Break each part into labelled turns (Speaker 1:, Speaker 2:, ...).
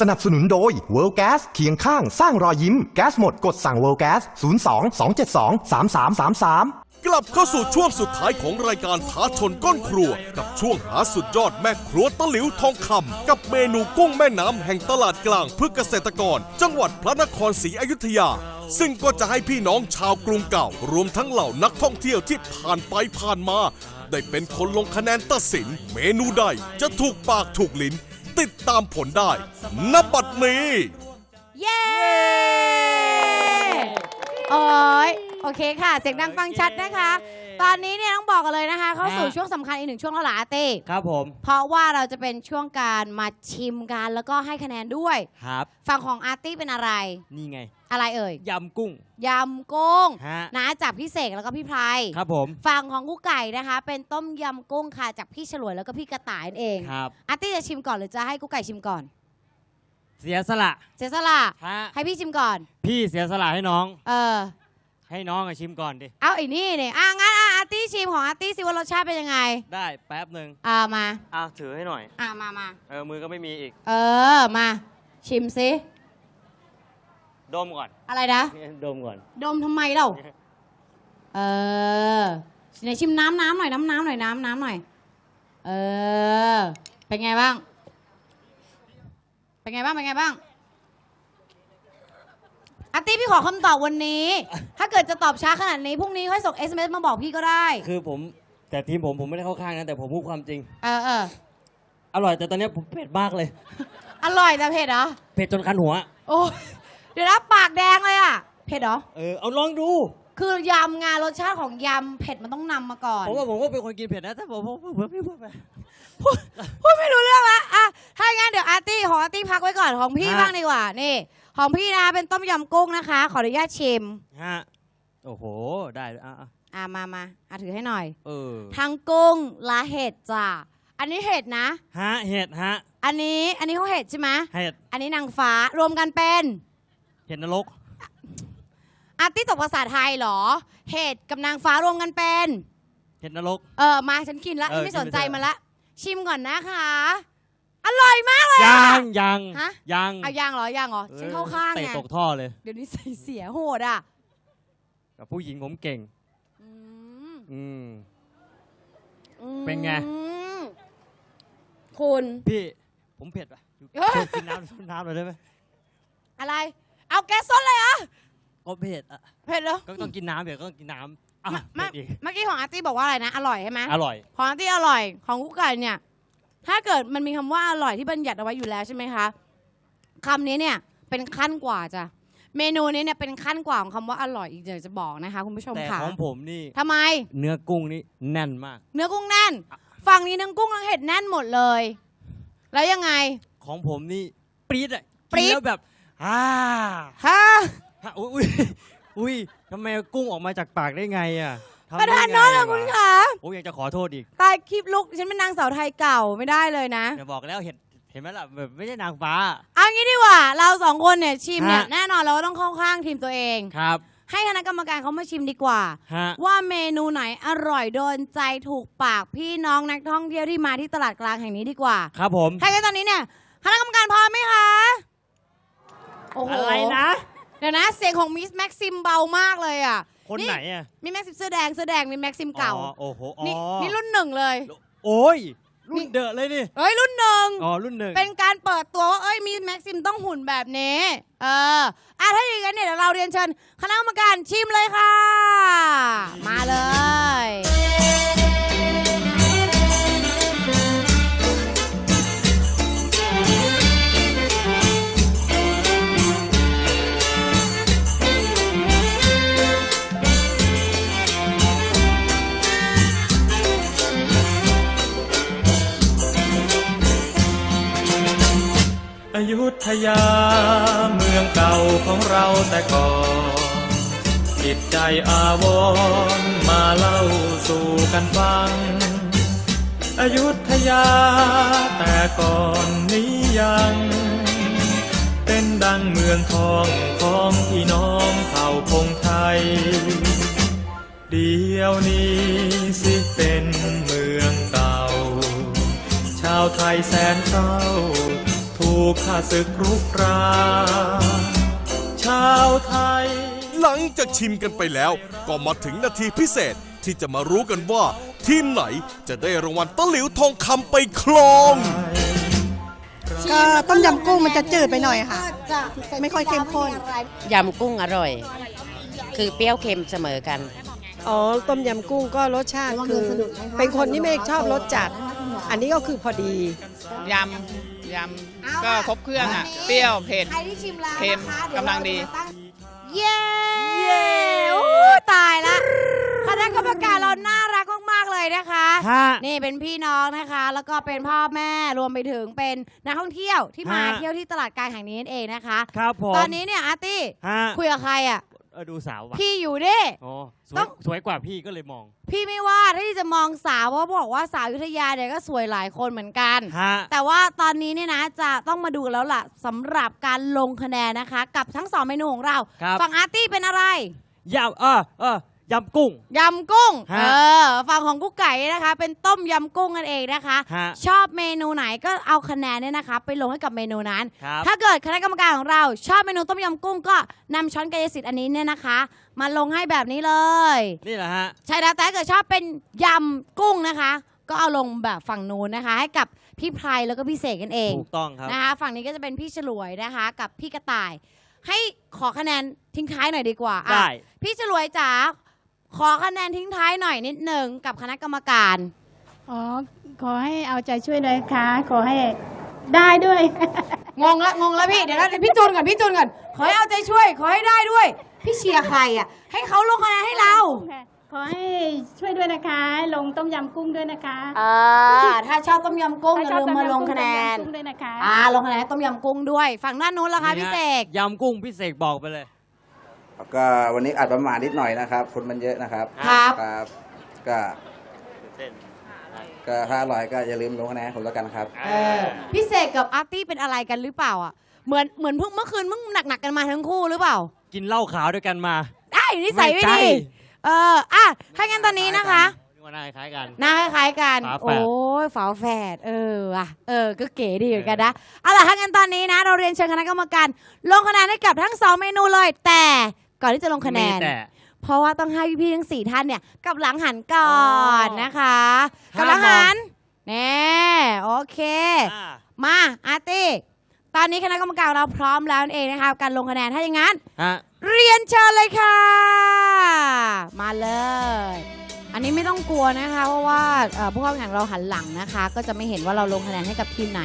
Speaker 1: สนับสนุนโดย World Gas เคียงข้างสร้างรอยยิ้ม แก๊สหมดกดสั่ง World Gas 02 272 3333
Speaker 2: กลับเข้าสู่ช่วงสุดท้ายของรายการท้าชนก้นครัว กับช่วงหาสุดยอดแม่ครัวตะหลิวทองคำกับเมนูกุ้งแม่น้ำแห่งตลาดกลางเพื่อเกษตรกร จังหวัดพระนครศรีอยุธยาซึ่งก็จะให้พี่น้องชาวกรุงเก่า รวมทั้งเหล่านักท่องเที่ยวที่ผ่านไปผ่านมา ได้เป็นคนลงคะแนนตัดสิน เมนูใดจะถูกปากถูกลิ้น ติดตามผลได้ณบัดนี้
Speaker 3: เย้โอ้ยโอเคค่ะ เสียงดังฟังชัดนะคะ ตอนนี้เนี่ยต้องบอกกันเลยนะคะ เข้าสู่
Speaker 4: ฮะ
Speaker 3: ช่วงสำคัญอีกหนึ่งช่วงแล้วล่ะอาเต้
Speaker 4: ครับผม
Speaker 3: เพราะว่าเราจะเป็นช่วงการมาชิมกันแล้วก็ให้คะแนนด้วย
Speaker 4: ครับ
Speaker 3: ฝั่งของอาร์ตี้เป็นอะไร
Speaker 4: นี่ไง
Speaker 3: อะไรเอ่ย
Speaker 4: ยำกุ้ง
Speaker 3: ยำกุ้ง
Speaker 4: ฮะ
Speaker 3: นะจากพี่เสกแล้วก็พี่ไพร
Speaker 4: ครับผม
Speaker 3: ฝั่งของกุ๊กไก่นะคะ เป็นต้มยำกุ้งค่ะจากพี่ฉลวยแล้วก็พี่กระต่ายนั่นเอง
Speaker 4: ครับ
Speaker 3: อาร์ตี้จะชิมก่อนหรือจะให้กุ๊กไก่ชิมก่อน
Speaker 4: เสียสละ
Speaker 3: เสียสละ
Speaker 4: ฮะ
Speaker 3: ให้พี่ชิมก่อน
Speaker 4: พี่เสียสละให้น้อง
Speaker 3: เออ
Speaker 4: ให้น้องอะชิมก่อนดิ
Speaker 3: เอาไอ้นี่เนี่ยอะงั้นอะอา ร์ตี้ชิมของอาร์ตี้สิว่ารสชาติเป็นยังไง
Speaker 4: ได้แป๊บหนึ่ง
Speaker 3: อ่ามา
Speaker 4: อ้าวถือให้หน่อย
Speaker 3: อ่ามามา
Speaker 4: เออ มือก็ไม่มีอีก
Speaker 3: เออมาชิมซิ
Speaker 4: ดมก่อน
Speaker 3: อะไรนะ
Speaker 4: ดมก่อน
Speaker 3: ดมทำไมเล่าเออไหนชิมน้ำน้ำหน่อยน้ำน้ำหน่อยน้ำน้ำหน่อย เออ เป็นไงบ้าง เป็นไงบ้าง เป็นไงบ้างอาร์ ตี้พี่ขอคำตอบวันนี้ ถ้าเกิดจะตอบช้าขนาดนี้พรุ่งนี้ค่อยส่ง SMS มาบอกพี่ก็ได้
Speaker 4: คือผมแต่ทีมผมผมไม่ได้เข้าข้างนะแต่ผมพูดความจริง
Speaker 3: เออเออ
Speaker 4: อร่อยแต่ตอนเนี้ยผมเผ็ดมากเลย
Speaker 3: อร่อยแต่เผ็ดเหรอ
Speaker 4: เผ็ดจนคันหัว
Speaker 3: โอ้ยเดี๋ยวนะปากแดงเลยอะ เผ็ดเหรอ
Speaker 4: เออเอาลองดู
Speaker 3: คือยำงานรสชาติของยำเผ็ดมันต้องนำมาก่อน
Speaker 4: ผมว่าผมก็เป็นคนกินเผ็ดนะแต่ผมผมผมผมผมผม
Speaker 3: พูดไม่รู้เรื่องละอะถ้าอย่างนั้นเดี๋ยวอาร์ตี้ของอาร์ตี้พักไว้ก่อนของพี่
Speaker 4: ฮะ
Speaker 3: บ้างดีกว่า นี่ ของพี่นะเป็นต้มยำกุ้งนะคะ ขออนุญาตชิม
Speaker 4: ฮะโอ้โห ได้อะอะ
Speaker 3: อะมามาอะถือให้หน่อย
Speaker 4: เออ
Speaker 3: ทั้งกุ้งและเห็ดจ้ะอันนี้เห็ดนะ
Speaker 4: ฮะเห็ดฮะ
Speaker 3: อันนี้อันนี้เขาเห็ดใช่ไหม
Speaker 4: เห็ด
Speaker 3: อันนี้นางฟ้ารวมกันเป็น
Speaker 4: เห็ดนรก
Speaker 3: อาร์ตี้ตกภาษาไทยเหรอ เห็ดกับนางฟ้ารวมกันเป็น
Speaker 4: เห็ดนรก
Speaker 3: เออมาฉันกินละ
Speaker 4: เออ
Speaker 3: ไม่สนใจ
Speaker 4: กินไปเถอะ
Speaker 3: มันละ ชิมก่อนนะคะ อร่อยมากเลย
Speaker 4: ยั
Speaker 3: อะ
Speaker 4: งยัง
Speaker 3: ฮะ
Speaker 4: ยัง
Speaker 3: เอายางเหรอยางเหรอฉันเข้าข้าง
Speaker 4: เตะ
Speaker 3: ไง
Speaker 4: ตกท่อเลย
Speaker 3: เดี๋ยวนี้ใส่เสียโหดอะ
Speaker 4: กับผู้หญิงผมเก่ง
Speaker 3: อืม
Speaker 4: อืม
Speaker 3: อืม
Speaker 4: เป็นไง
Speaker 3: คุณ
Speaker 4: พี่ผมเผ็ดป่ะ
Speaker 3: เฮ้ย
Speaker 4: ช่วยกินน้ำน้ำหน่อยได้ไหม
Speaker 3: อะไร เอาแก๊สส้นเลยเหรอ
Speaker 4: ก็เผ็ดอะ
Speaker 3: เผ็ดเหรอ
Speaker 4: ก็ต้องกินน้ำเดี๋ยวก็ต้องกินน้ำอะ
Speaker 3: เมื่อ
Speaker 4: เผ็ดอีก
Speaker 3: เมื่อกี้ของอาร์ตี้บอกว่าอะไรนะ อร่อยใช่ไหม
Speaker 4: อร่อย
Speaker 3: ของอาร์ตี้อร่อย ของกุ๊กไก่เนี่ย ถ้าเกิดมันมีคำว่าอร่อยที่บัญญัติเอาไว้อยู่แล้วใช่ไหมคะคำนี้เนี่ยเป็นขั้นกว่าจ้ะเมนูนี้เนี่ยเป็นขั้นกว่าของคำว่าอร่อยอีกเดี๋ยวจะบอกนะคะคุณผู้ชม
Speaker 4: แต่
Speaker 3: ค่ะ
Speaker 4: ของผมนี่
Speaker 3: ทำไม
Speaker 4: เนื้อกุ้งนี่แน่นมาก
Speaker 3: เนื้อกุ้งแน่น ฝั่งนี้ทั้งกุ้งทั้งเห็ดแน่นหมดเลย แล้วยังไง
Speaker 4: ของผมนี่ปรี๊ดอะ
Speaker 3: ปรี๊ด
Speaker 4: กินแล้วแบบอ่า
Speaker 3: ฮะ
Speaker 4: ฮะอุ้ยอุ้ยอุ้ยทำไมกุ้งออกมาจากปากได้ไงอะทำ
Speaker 3: ประ
Speaker 4: ได้
Speaker 3: ธาน
Speaker 4: ไง
Speaker 3: โน้ต
Speaker 4: อะ
Speaker 3: อะคุณ
Speaker 4: วะ
Speaker 3: คะ
Speaker 4: ผมอยากจะขอโทษอีก
Speaker 3: ตายคลิปลุกฉันเป็นนางสาวไทยเก่าไม่ได้เลยนะ
Speaker 4: อย่าบอกแล้วเห็นเห็นไหมล่ะแบบไม่ใช่นางฟ้า
Speaker 3: เอางี้ดีกว่า เราสองคนเนี่ยชิมเนี่ย
Speaker 4: ฮะ
Speaker 3: แน่นอนเราก็ต้องเข้าข้างทีมตัวเอง
Speaker 4: ครับ
Speaker 3: ให้คณะกรรมการเขามาชิมดีกว่า
Speaker 4: ฮะ
Speaker 3: ว่าเมนูไหนอร่อยโดนใจถูกปากพี่น้องนักท่องเที่ยวที่มาที่ตลาดกลางแห่งนี้ดีกว่า
Speaker 4: ครับผม
Speaker 3: ถ้างั้นตอนนี้เนี่ยคณะกรรมการพร้อมไหมคะโอ้โห
Speaker 4: อะไรนะ
Speaker 3: เดี๋ยวนะเสียงของมิสแม็กซิมเบามากเลยอะ
Speaker 4: คนไหนอะ
Speaker 3: มีแม็กซิมเสื้อแดงเสื้อแดงมีแม็กซิมเก่า
Speaker 4: อ๋อโอ้โหอ๋อ
Speaker 3: นี่นี่รุ่นหนึ่งเลย
Speaker 4: โอ้ยรุ่
Speaker 3: นี่
Speaker 4: นเดอะเลยนี่
Speaker 3: เอ้ยรุ่นหนึ่ง
Speaker 4: อ๋อรุ่นหนึ่ง
Speaker 3: เป็นการเปิดตัวว่าเอ้ยมีแม็กซิมต้องหุ่นแบบนี้เอออะถ้าอย่างนั้นเนี่ยเดี๋ยวเราเรียนเชิญคณะกรรมการชิมเลยค่ะ มาเลย
Speaker 5: ใจอาวรมาเล่าสู่กันฟัง อยุธยาแต่ก่อนนี้ยัง เป็นดังเมืองทองของพี่น้องเผ่าพงไทย เดียวนี้สิเป็นเมืองเก่า ชาวไทยแสนเศร้า ถูกข้าศึกรุกรานชาวไทย
Speaker 2: หลังจากชิมกันไปแล้ว ก็มาถึงนาทีพิเศษที่จะมารู้กันว่า ทีมไหนจะได้รางวัลตะหลิวทองคำไปครอง
Speaker 6: ก็ต้มยำกุ้งมันจะจืดไปหน่อยค่ะ ไม่ค่อยเข้มข้น
Speaker 7: ยำกุ้งอร่อย คือเปรี้ยวเค็มเสมอกัน
Speaker 8: อ๋อ ต้มยำกุ้งก็รสชาติคือ เป็นคนที่ไม่ชอบรสจัด อันนี้ก็คือพอดี
Speaker 9: ยำ ยำ ก็ครบเครื่องอะ เปรี้ยว เผ็ด
Speaker 3: ใครที่ชิมแล้ว
Speaker 9: เค็ม
Speaker 3: นะคะดี๋ยว
Speaker 9: กำลังดี
Speaker 3: นี่เป็นพี่น้องนะคะ แล้วก็เป็นพ่อแม่รวมไปถึงเป็นนักท่องเที่ยวที่มา
Speaker 4: ฮะ
Speaker 3: เที่ยวที่ตลาดกลางแห่งนี้นั่นเองนะคะ
Speaker 4: ครับผม
Speaker 3: ตอนนี้เนี่ยอาร์ตี้
Speaker 4: ฮะ
Speaker 3: คุยกับใครอะ
Speaker 4: เออดูสาวว่ะ
Speaker 3: พี่อยู่ดิ
Speaker 4: อ๋อสว
Speaker 3: ต้
Speaker 4: ย
Speaker 3: อง
Speaker 4: สวยกว่าพี่ก็เลยมอง
Speaker 3: พี่ไม่ว่าถ้าที่จะมองสาวเพราะบอกว่าสาวอยุธยาเนี่ยก็สวยหลายคนเหมือนกัน
Speaker 4: ฮะ
Speaker 3: แต่ว่าตอนนี้เนี่ยนะจะต้องมาดูแล้วล่ะสำหรับการลงคะแนนนะคะ กับทั้งสองเมนูของเรา
Speaker 4: ครับ
Speaker 3: ฝั่งอาร์ตี้เป็นอะไร
Speaker 4: ยำเออเออ ยำกุ้ง
Speaker 3: ยำกุ้ง
Speaker 4: ฮะ
Speaker 3: เออ ฝั่งของกุ๊กไก่นะคะ เป็นต้มยำกุ้งกันเองนะคะ
Speaker 4: ฮะ
Speaker 3: ชอบเมนูไหนก็เอาคะแนนเนี่ยนะคะ ไปลงให้กับเมนูนั้น
Speaker 4: ครับ
Speaker 3: ถ้าเกิดคณะกรรมการของเราชอบเมนูต้มยำกุ้งก็นำช้อนกายสิทธิ์อันนี้เนี่ยนะคะ มาลงให้แบบนี้เลย
Speaker 4: นี่แหละฮะ
Speaker 3: ใช่แล้วแต่ถ้าเกิดชอบเป็นยำกุ้งนะคะ ก็เอาลงแบบฝั่งนู้นนะคะ ให้กับพี่ไพรแล้วก็พี่เสกกันเอง
Speaker 4: ถูกต้องครับ
Speaker 3: นะคะ ฝั่งนี้ก็จะเป็นพี่ฉลวยนะคะ กับพี่กระต่าย ให้ขอคะแนนทิ้งท้ายหน่อยดีกว่าอะ
Speaker 4: ได้
Speaker 3: พี่ฉลวยจ๋า ขอคะแนนทิ้งท้ายหน่อยนิดหนึ่งกับคณะกรรมการ
Speaker 6: อ๋อ ขอให้เอาใจช่วยเลยค่ะ ขอให้ได้ด้วย
Speaker 3: งงละงงละพี่ เดี๋ยวนะเดี๋ยวพี่จูนก่อนพี่จูนก่อนขอให้เอาใจช่วย ขอให้ได้ด้วย พี่เชียร์ใครอะ ให้เขาลงคะแนนให้เรา
Speaker 6: ขอให้ช่วยด้วยนะคะ ลงต้มยำกุ้งด้วยนะคะ
Speaker 3: อ่าถ้าชอบต้มยำกุ้งอย่าลืมมาลงคะแนน
Speaker 6: ต้มยำกุ้งด้วยนะคะ
Speaker 3: อ่าลงคะแนนต้มยำกุ้งด้วย ฝั่งด้านนู้นละคะพี่เสก
Speaker 4: ยำกุ้งพี่เสกบอกไปเลย
Speaker 10: ก็วันนี้อาจประมาทนิดหน่อยนะครับคนมันเยอะนะครับ
Speaker 3: ครับ
Speaker 10: ครับ ก็ก็ถ้าอร่อยก็อย่าลืมลงคะแนนให้ผมแล้วกันครับ
Speaker 3: เออพี่เสกกับอาร์ตี้เป็นอะไรกันหรือเปล่าอะเหมือนเหมือนเพิ่งเมื่อคืนเพิ่งหนักๆกันมาทั้งคู่หรือเปล่า
Speaker 4: กินเหล้าขาวด้วยกันมา
Speaker 3: ได้นิสัยไม่
Speaker 4: ไม่ใช่
Speaker 3: ดี เอออะถ้างั้นตอนนี้นะคะ
Speaker 4: นึกว่าหน้าคล้ายๆกัน
Speaker 3: หน้าคล้ายๆกัน
Speaker 4: ฝาแฝด
Speaker 3: โอ้ยฝาแฝดเออว่ะเออ ก็เก๋ดีเหมือนกันนะเอาล่ะถ้างั้นตอนนี้นะ เราเรียนเชิญคณะกรรมการลงคะแนนให้กับทั้งสองเมนูเลย แต่ ก่อนที่จะลงคะแนน
Speaker 4: มีแต่
Speaker 3: เพราะว่าต้องให้พี่ๆทั้งสี่ท่านเนี่ยกลับหลังหันก่อน
Speaker 4: อ๋อ
Speaker 3: นะคะกลับหลังหันแน่โอเค
Speaker 4: อ่า
Speaker 3: มาอาร์ตี้ตอนนี้คณะกรรมการเราพร้อมแล้วนั่นเองนะคะการลงคะแนนถ้าอย่างนั้น
Speaker 4: ฮะ
Speaker 3: เรียนเชิญเลยค่ะ มาเลย อันนี้ไม่ต้องกลัวนะคะ เพราะว่าเอ่อผู้เข้าแข่งขันเราหันหลังนะคะ ก็จะไม่เห็นว่าเราลงคะแนนให้กับทีมไหน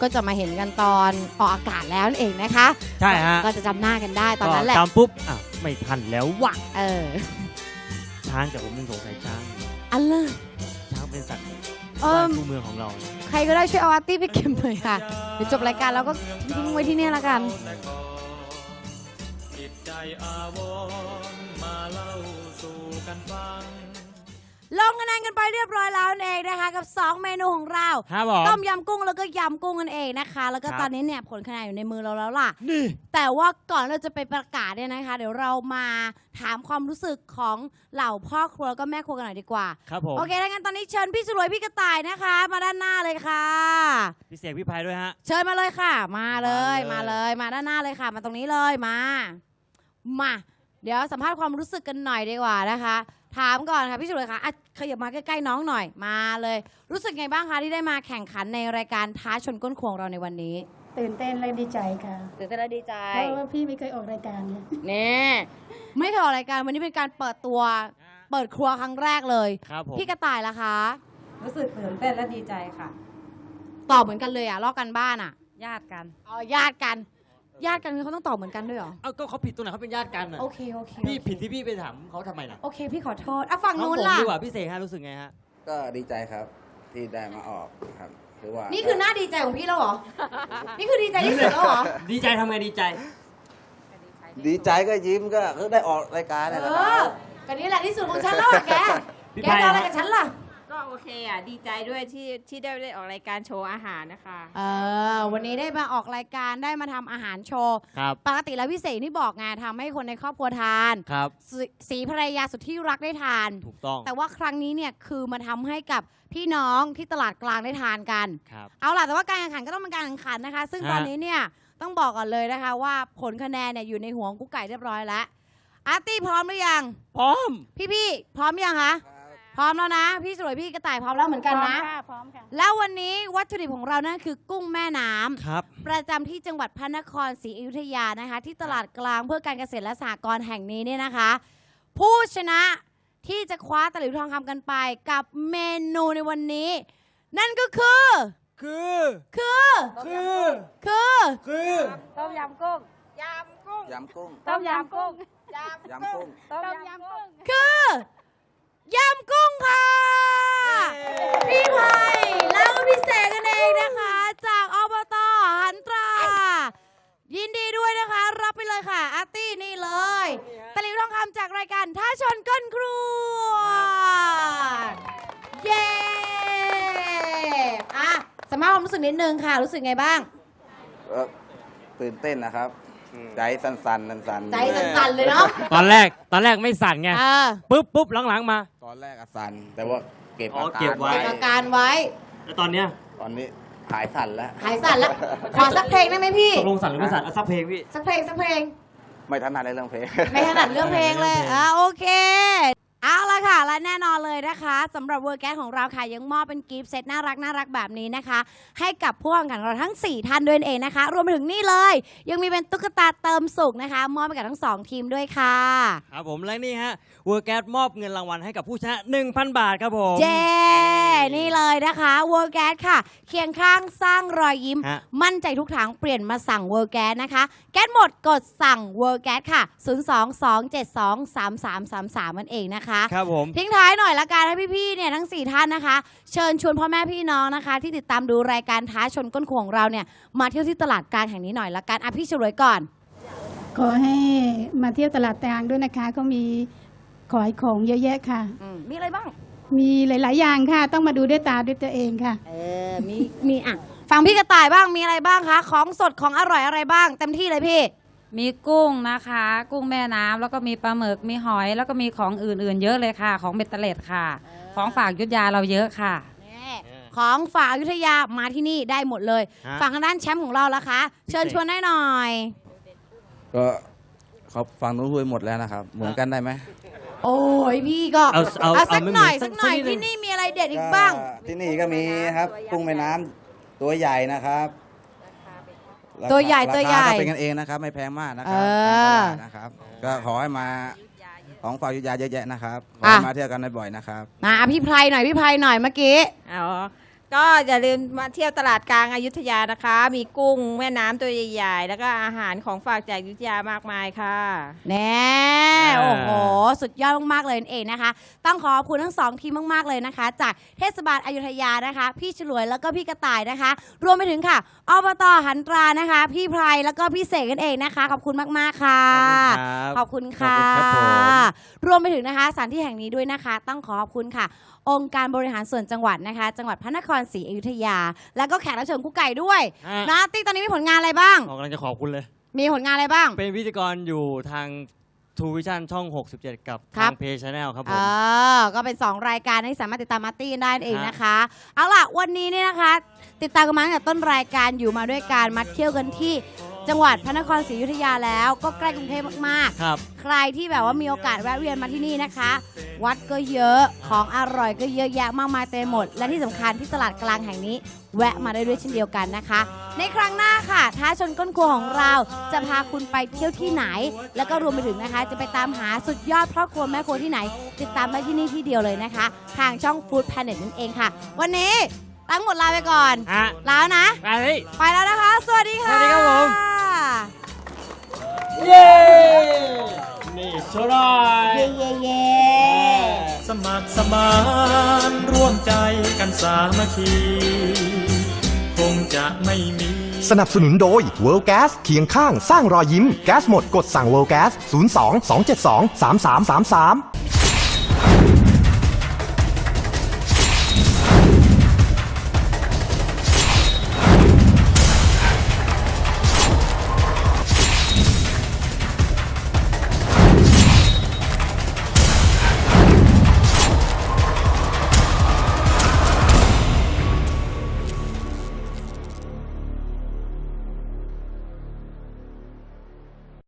Speaker 3: ก็จะมาเห็นกันตอนออกอากาศแล้วนั่นเองนะคะ
Speaker 4: ใช่ฮะ
Speaker 3: ก็จะจำหน้ากันได้ตอนนั้นแหละ
Speaker 4: ก็จำปุ๊บอ้าวไม่ทันแล้วว่ะ
Speaker 3: เออ
Speaker 4: ช้างแต่ผมยังสงสัยช้าง
Speaker 3: อันเลอ
Speaker 4: ช้างเป็นสัตว์
Speaker 3: เอิ่ม
Speaker 4: คู่เมืองของเรา
Speaker 3: ใครก็ได้ช่วยเอาอาร์ตี้ไปเก็บหน่อยค่ะเดี๋ยวจบรายการแล้วก็ทิ้งไว้ที่เนี่ยละกัน
Speaker 5: จิตใจอาวรณ์มาเล่าสู่กันฟัง
Speaker 3: ลงคะแนนกันไปเรียบร้อยแล้วนั่นเองนะคะกับ 2 เมนูของเรา
Speaker 4: ครับผม
Speaker 3: ต้มยำกุ้งแล้วก็ยำกุ้งกันเองนะคะ แล้วก็
Speaker 4: ครับ
Speaker 3: ตอนนี้เนี่ยผลคะแนนอยู่ในมือเราแล้วล่ะ
Speaker 4: นี่
Speaker 3: แต่ว่าก่อนเราจะไปประกาศเนี่ยนะคะ เดี๋ยวเรามาถามความรู้สึกของเหล่าพ่อครัวแล้วก็แม่ครัวกันหน่อยดีกว่า
Speaker 4: ครับผม
Speaker 3: โอเคถ้างั้นตอนนี้เชิญพี่สรวยพี่กระต่ายนะคะ มาด้านหน้าเลยค่ะ
Speaker 4: พี่เสกพี่พายด้วยฮะ
Speaker 3: เชิญมาเลยค่ะ มาเลย
Speaker 4: มา
Speaker 3: มา
Speaker 4: เล
Speaker 3: เลย ยมาด้านหน้าเลยค่ะ มาตรงนี้เลยมา มา เดี๋ยวสัมภาษณ์ความรู้สึกกันหน่อยดีกว่านะคะ ถามก่อนค่ะพี่สรวยค่ะอะขยับมาใกล้ๆน้องหน่อยมาเลย รู้สึกไงบ้างคะที่ได้มาแข่งขันในรายการท้าชนก้นควงเราในวันนี้
Speaker 6: ตื่นเต้นและดีใจค่ะ
Speaker 3: ตื่นเต้นและดีใจ
Speaker 6: เพราะว่าพี่ไม่เคยออกรายการเลย
Speaker 3: นี่ไม่เคยออกรายการวันนี้เป็นการเปิดตัว เปิดครัวครั้งแรกเลย
Speaker 4: ครับผม
Speaker 3: พี่กระต่ายล่ะคะ
Speaker 11: รู้สึกตื่นเต้นและดีใจค่ะ
Speaker 3: ตอบเหมือนกันเลยอะลอกกันบ้านอะ
Speaker 11: ญาติกัน
Speaker 3: อ๋อญาติกัน ญาติกันเขาต้องตอบเหมือนกันด้วยเหรอ
Speaker 4: เอ้าก็เขาผิดตรงไหนเขาเป็นญาติกันน่ะ
Speaker 3: โอเคโอเค
Speaker 4: พี่ผิดที่พี่ไปถามเขาทำไมล่ะ
Speaker 3: โอเค พี่ขอโทษอะฝั่ง
Speaker 4: น้อง
Speaker 3: นู้น
Speaker 4: ผม
Speaker 3: ล่ะ
Speaker 4: ดีกว่าพี่เสกฮะรู้สึกไงฮะ
Speaker 10: ก็ดีใจครับที่ได้มาออกครับถือว่า
Speaker 3: นี่คือหน้าดีใจของพี่แล้วเหรอ นี่คือดีใจที่สุดแล้วเหรอ
Speaker 4: ดีใจทำไงดีใจ
Speaker 10: ดีใจก็ยิ้มก็ได้ออกรายการ
Speaker 3: เอ
Speaker 10: นี่แหละค
Speaker 3: อ
Speaker 10: รับ
Speaker 3: ก็นี่แหละที่สุดของฉันแล้วอะแก
Speaker 4: พี่
Speaker 3: แก
Speaker 4: ไพ
Speaker 3: จะอะไร
Speaker 4: ฮะ
Speaker 3: กับฉันล่ะ
Speaker 11: ก็
Speaker 12: โอเคอะ ดีใจด้วยที่ที่ได้ได้ออกรายการโชว์อาหารนะคะ
Speaker 3: เออวันนี้ได้มาออกรายการได้มาทำอาหารโชว์
Speaker 4: ครับ
Speaker 3: ปกติแล้วพี่เสกที่บอกไงทำให้คนในครอบครัวทาน
Speaker 4: ครับ
Speaker 3: สสีภรรยาสุดที่รักได้ทาน
Speaker 4: ถูกต้อง
Speaker 3: แต่ว่าครั้งนี้เนี่ยคือมาทำให้กับพี่น้องที่ตลาดกลางได้ทานกัน
Speaker 4: ครับ
Speaker 3: เอาล่ะ แต่ว่าการแข่งขันก็ต้องเป็นการแข่งขันนะคะ ซึ่ง
Speaker 4: ฮะ
Speaker 3: ตอนนี้เนี่ยต้องบอกก่อนเลยนะคะ ว่าผลคะแนนเนี่ยอยู่ในหัวของกุ๊กไก่เรียบร้อยแล้วอาร์ตี้พร้อมหรือยัง
Speaker 4: พร้อม
Speaker 3: พี่พี่ๆพร้อมยังคะ พ ร้อมแล้วนะ พี่สวยพี่กระต่ายพร้อมแล้วเหมือนกันนะ
Speaker 11: พร้อมค่ะ
Speaker 3: แล้ววันนี้วัตถุดิบของเรานั่นคือกุ้งแม่น้ำ
Speaker 4: ครับ
Speaker 3: ประจำที่จังหวัดพระนครศรีอยุธยานะคะ ที่ตลาดกลางเพื่อการเกษตรและสหกรณ์แห่งนี้เนี่ยนะคะ ผู้ชนะที่จะคว้าตะหลิวทองคำกันไปกับเมนูในวันนี้ นั่นก็คือ
Speaker 4: คือ
Speaker 3: คือ
Speaker 4: คือ
Speaker 3: คือ
Speaker 4: คือ
Speaker 11: ต้มยำกุ้ง
Speaker 12: ยำกุ้ง
Speaker 10: ยำกุ้ง
Speaker 11: ต้มยำกุ้ง
Speaker 10: ยำกุ้ง
Speaker 11: ต้มยำกุ้ง
Speaker 3: คือ ยำกุ้งค่ะ พี่ไผ่แล้วก็พี่เสกกันเองนะคะ จากอบตหันตรา ยินดีด้วยนะคะ รับไปเลยค่ะ อาร์ตี้นี่เลยตะหลิวทองคำจากรายการท้าชนก้นครัว เย้อะสมภาพความรู้สึกนิดนึงค่ะ รู้สึกไงบ้าง
Speaker 10: เอ่อตื่นเต้นนะครับ ใจสั่นๆสั่นๆ
Speaker 3: ใจสั่นๆเลยเนาะ
Speaker 4: ตอนแรกตอนแรกไม่สั่นไง
Speaker 3: เออ
Speaker 4: ปุ๊บปุ๊บหลังๆมา
Speaker 10: ต อนแรกอะสั่นแต่ว่าเก็บ
Speaker 4: อ๋อ
Speaker 10: อาการ
Speaker 4: เก็บไว้
Speaker 3: เก็บอาการไว้
Speaker 4: แล้วตอนเนี้ย
Speaker 10: ตอนนี้หายสั่นแล้ว
Speaker 3: หายสั่นแล้วขอสักเพลงได้ไหมพี่
Speaker 4: ตกลงสั่นหรือไม่สั่นเอาสักเพลงพี่
Speaker 3: สักเพลงสักเพลง
Speaker 10: ไม่ถนัดในเรื่องเพลง
Speaker 3: ไม่ถนัดเรื่องเพลงเลยอ่าโอเคเอาละ ค่ะ และแน่นอนเลยนะคะสำหรับเวอร์แกสของเราค่ะยังมอบเป็นกิฟต์เซตน่ารักน่ารักแบบนี้นะคะ ให้กับผู้แข่งขันของเราทั้ง 4 ท่านด้วยนั่นเองนะคะ รวมไปถึงนี่เลย ยังมีเป็นตุ๊กตาเติมสุขนะคะ มอบไปกับทั้ง 2 ทีมด้วยค่ะ
Speaker 4: ครับผมและนี่ฮะเวอร์แกสมอบเงินรางวัลให้กับผู้ชนะ 1,000 บาทครับผม
Speaker 3: เจ้นี่เลยนะคะเวอร์แกสค่ะ เคียงข้างสร้างรอยยิ้ม
Speaker 4: ฮะ
Speaker 3: มั่นใจทุกทางเปลี่ยนมาสั่งเวอร์แกสนะคะ แก๊สหมดกดสั่งเวอร์แกสค่ะ 022723333นั่นเองนะคะ
Speaker 4: ครับผม
Speaker 3: ทิ้งท้ายหน่อยละกันให้พี่ๆเนี่ยทั้ง 4 ท่านนะคะ เชิญชวนพ่อแม่พี่น้องนะคะ ที่ติดตามดูรายการท้าชนก้นขวของเราเนี่ยมาเที่ยวที่ตลาดกลางแห่งนี้หน่อยละกันอะพี่ฉลวยก่อน
Speaker 11: ขอให้มาเที่ยวตลาดแตงด้วยนะคะก็มีขายของเยอะแยะค่ะ
Speaker 3: อืมมีอะไรบ้าง
Speaker 11: มีหลาย ๆ อย่างค่ะ ต้องมาดูด้วยตาด้วยตัวเองค่ะ
Speaker 3: เออมีมีอะ ฟังพี่กระต่ายบ้างมีอะไรบ้างคะ ของสดของอร่อยอะไรบ้าง เต็มที่เลยพี่
Speaker 13: มีกุ้งนะคะ กุ้งแม่น้ำแล้วก็มีปลาหมึกมีหอย แล้วก็มีของอื่นๆ เยอะเลยค่ะ ของเบ็ดเตล็ดค่ะ ของฝากยุทธยาเราเยอะค่ะ
Speaker 3: ของฝากอยุธยามาที่นี่ได้หมดเลย
Speaker 4: ฮะ
Speaker 3: ฝั่งทางด้านแชมป์ของเราละคะ เชิญชวนได้หน่อย
Speaker 10: ก็เขาฟังนู้นคุยหมดแล้วนะครับ เหมือนกันได้ไหม
Speaker 3: โอ้ยพี่ก็
Speaker 4: เอาเอา
Speaker 3: สัก
Speaker 4: เอาไม่
Speaker 3: หน่อย
Speaker 4: เหมือน
Speaker 3: สักหน่อย
Speaker 4: สักนิดนึง
Speaker 3: ที่นี่มีอะไรเด็ดอีกบ้าง
Speaker 10: ก็ที่นี่ก็มีครับกุ้งแม่น้ำตัวใหญ่นะครับ ราคา
Speaker 3: ตัวใหญ่ตัวใหญ่
Speaker 10: ราคาก็เป็นกันเองนะครับ ไม่แพงมากนะครั
Speaker 3: เออ
Speaker 10: ตามตลาดนะครับ ก็ขอให้มาของฝากอยุธยาเยอะแยะนะครับขอให้
Speaker 3: อะ
Speaker 10: มาเที่ยวกันบ่อยๆนะครับ
Speaker 3: มาอะพี่ไพรหน่อยพี่ไพรหน่อยเมื่อกี้
Speaker 12: อ๋อ ก็อย่าลืมมาเที่ยวตลาดกลางอายุทยานะคะ มีกุ้งแม่น้ำตัวใหญ่ๆ แล้วก็อาหารของฝากจากอยุธยามากมายค่ะ
Speaker 3: แน่โอ้โห สุดยอดมากๆเลยนั่นเองนะคะ ต้องขอขอบคุณทั้งสองทีมมากๆเลยนะคะ จากเทศบาลอยุธยานะคะ พี่ฉลวยแล้วก็พี่กระต่ายนะคะ รวมไปถึงค่ะอบตหันตรานะคะ พี่ไพรแล้วก็พี่เสกกันเองนะคะ ขอบคุณมากๆค่ะ ขอบคุณค่ะ
Speaker 4: ขอบคุณครับผม
Speaker 3: รวมไปถึงนะคะสถานที่แห่งนี้ด้วยนะคะ ต้องขอขอบคุณค่ะ องค์การบริหารส่วนจังหวัดนะคะ จังหวัดพระนครศรีอยุธยา แล้วก็แขกรับเชิญกุ๊กไก่ด้วย
Speaker 4: ฮะ
Speaker 3: นะติ๊กตอนนี้มีผลงานอะไรบ้าง
Speaker 4: ผมกำลังจะขอบคุณเลย
Speaker 3: มีผลงานอะไรบ้าง
Speaker 4: เป็นพิธีกรอยู่ทางทูวิชั่นช่อง 67 กับ
Speaker 3: ครั
Speaker 4: ทา
Speaker 3: บ
Speaker 4: งเพจชแนลครับผ
Speaker 3: เอ
Speaker 4: ม
Speaker 3: อก็เป็น 2 รายการที่สามารถติดตามมาร์ตี้ได้เองนะคะ เอาล่ะ วันนี้เนี่ยนะคะ ติดตามกันมาตั้งแต่ต้นรายการอยู่มาด้วยการมาเที่ยวกันที่ จังหวัดพระนครศรีอยุธยาแล้วก็ใกล้กรุงเทพมาก
Speaker 4: ครับ
Speaker 3: ๆใครที่แบบว่ามีโอกาสแวะเวียนมาที่นี่นะคะ วัดก็เยอะของอร่อยก็เยอะแยะมากมายเต็มหมด และที่สำคัญที่ตลาดกลางแห่งนี้ แวะมาได้ด้วยเช่นเดียวกันนะคะ ในครั้งหน้าค่ะ ท้าชนก้นครัวของเราจะพาคุณไปเที่ยวที่ไหน แล้วก็รวมไปถึงนะคะ จะไปตามหาสุดยอดครอบครัวแม่ครัวที่ไหน ติดตามได้ที่นี่ที่เดียวเลยนะคะ ทางช่อง Food Planet นั่นเองค่ะ วันนี้ตั้งหมดลาไปก่อน
Speaker 4: ฮะ
Speaker 3: ลาแล้วนะ
Speaker 4: ไปเลย
Speaker 3: ไปแล้วนะคะ สวัสดีค่ะ
Speaker 4: สวัสดีครับผม เย้นี่โชว์หน่อย
Speaker 3: เย่เย่เย่
Speaker 5: สมัครสมานร่วมใจกันสามัคคีคงจะไม่มี
Speaker 1: สนับสนุนโดย World Gas เคียงข้างสร้างรอยยิ้ม แก๊สหมดกดสั่ง World Gas 02 272 3333